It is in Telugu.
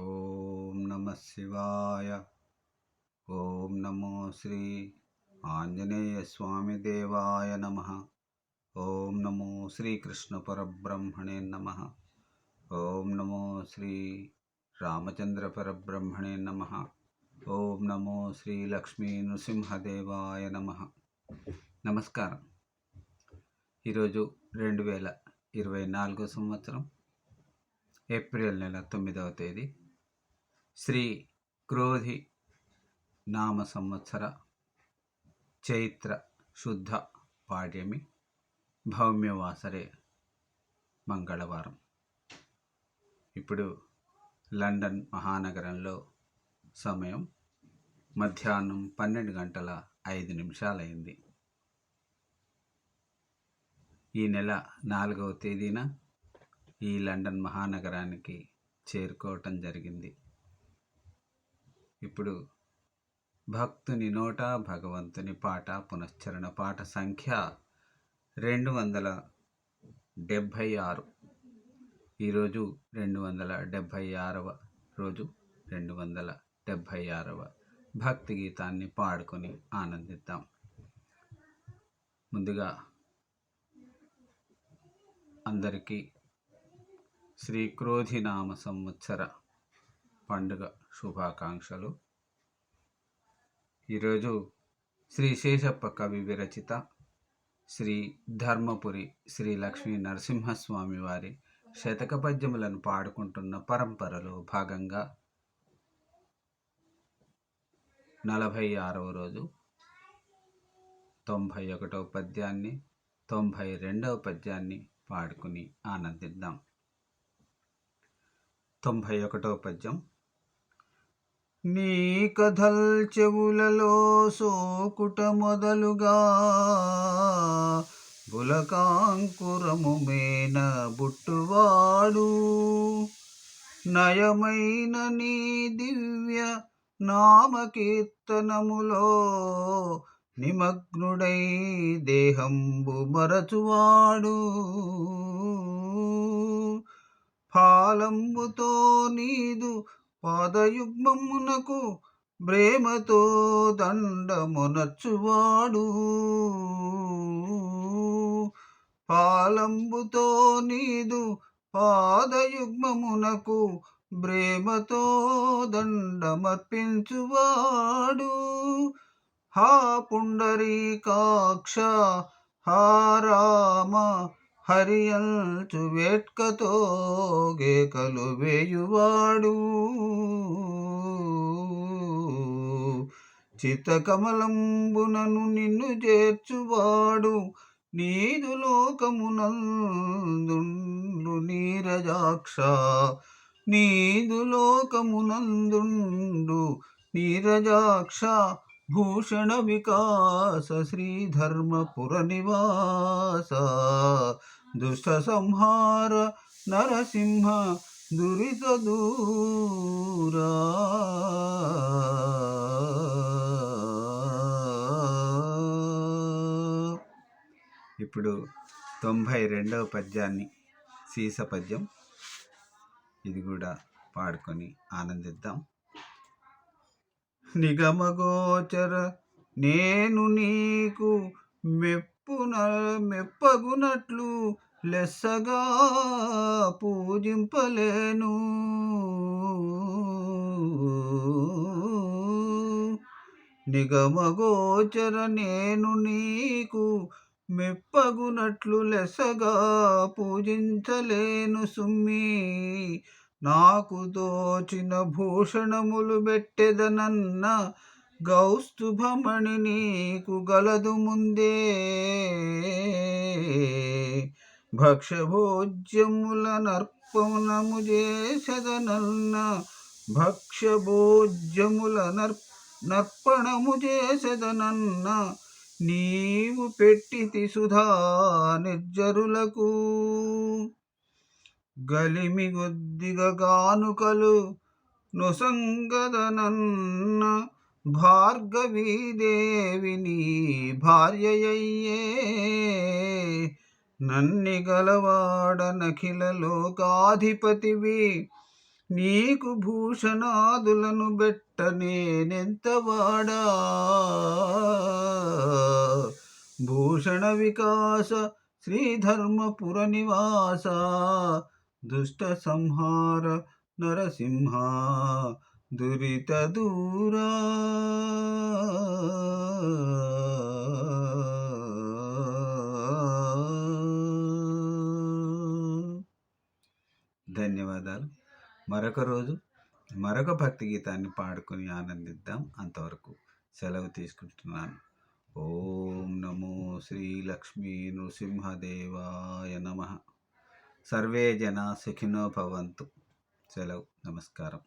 ఓం నమ శివాయ. ఓం నమో శ్రీ ఆంజనేయ స్వామి దేవాయ నమ. ఓం నమో శ్రీకృష్ణ పరబ్రహ్మణే నమ. ఓం నమో శ్రీ రామచంద్ర పరబ్రహ్మణే నమ. ఓం నమో శ్రీ లక్ష్మీ నృసింహదేవాయ నమ. నమస్కారం. ఈరోజు రెండు వేల ఇరవై నాలుగో సంవత్సరం ఏప్రిల్ నెల తొమ్మిదవ తేదీ శ్రీ క్రోధి నామ సంవత్సర చైత్ర శుద్ధ పాడ్యమి భౌమ్యవాసరే మంగళవారం. ఇప్పుడు లండన్ మహానగరంలో సమయం మధ్యాహ్నం పన్నెండు గంటల ఐదు నిమిషాలైంది. ఈ నెల నాలుగవ తేదీన ఈ లండన్ మహానగరానికి చేరుకోవటం జరిగింది. ఇప్పుడు భక్తుని నోట భగవంతుని పాట పునశ్చరణ పాట సంఖ్య రెండు వందల డెబ్భై ఆరు. ఈరోజు రెండు వందల డెబ్భై ఆరవ రోజు రెండు వందల డెబ్భై ఆరవ భక్తి గీతాన్ని పాడుకొని ఆనందిద్దాం. ముందుగా అందరికీ శ్రీ క్రోధినామ సంవత్సర పండుగ శుభాకాంక్షలు. ఈరోజు శ్రీ శేషప్ప కవి విరచిత శ్రీ ధర్మపురి శ్రీ లక్ష్మీ నరసింహస్వామి వారి శతక పద్యములను పాడుకుంటున్న పరంపరలో భాగంగా నలభై ఆరవ రోజు తొంభై ఒకటవ పద్యాన్ని తొంభై రెండవ పద్యాన్ని పాడుకుని ఆనందిద్దాం. తొంభై ఒకటవ పద్యం నీ కథల్ చెవులలో సోకుట మొదలుగా బులకాంకురము మేన బుట్టువాడు. నయమైన నీ దివ్య నామకీర్తనములో నిమగ్నుడై దేహంబు మరచువాడు. ఫాలంబుతో నీదు పాదయుగ్మమునకు ప్రేమతో దండమునర్చువాడు పాలంబుతో నీదు పాదయుగ్మమునకు ప్రేమతో దండమర్పించువాడు. హా పుండరీకాక్ష హా రామ హరియంచు వేట్కతో గేకలు వేయువాడు. చిత్తకమలంబునను నిన్ను చేర్చువాడు. నీదు లోకమునందుండు నీరజాక్ష. నీదు లోకమునందుండు నీరజాక్ష. భూషణ వికాస శ్రీధర్మపుర నివాస. దుష్ట సంహార నరసింహ దురిత దూరా ఇప్పుడు తొంభై రెండవ పద్యాన్ని సీస పద్యం. ఇది కూడా పాడుకొని ఆనందిద్దాం. నిగమగోచర నేను నీకు మెప్పున మెప్పగునట్లు లెస్సగా పూజింపలేను. నిగమగోచర నేను నీకు మెప్పగునట్లు లెసగా పూజించలేను సుమ్మి. నాకు దోచిన భూషణములు పెట్టెదనన్న గౌస్తుభమణి నీకు గలదు ముందే. భక్ష్యభోజ్యముల నర్పణము చేసెదనన్న భక్ష్యభోజ్యముల నర్ నర్పణము చేసదనన్న నీవు పెట్టితి సుధా నిర్జరులకు. గలిమి గొద్దిగ గానుకలు నొసంగదనన్న భార్గవీదేవి దేవిని భార్యయ్యే నన్ని గలవాడ నఖిల లోకాధిపతివి. నీకు భూషణాదులను బెట్ట నేనెంత వాడా భూషణ వికాస శ్రీధర్మపుర నివాస దుష్ట సంహార నరసింహ. దురిత దూరా. ధన్యవాదాలు. మరొక రోజు మరొక భక్తి గీతాన్ని పాడుకొని ఆనందిద్దాం. అంతవరకు సెలవు తీసుకుంటున్నాను. ఓం నమో శ్రీ లక్ష్మీ నృసింహదేవాయ నమ. సర్వే జనా సుఖినో భవంతు. సెలవు. నమస్కారం.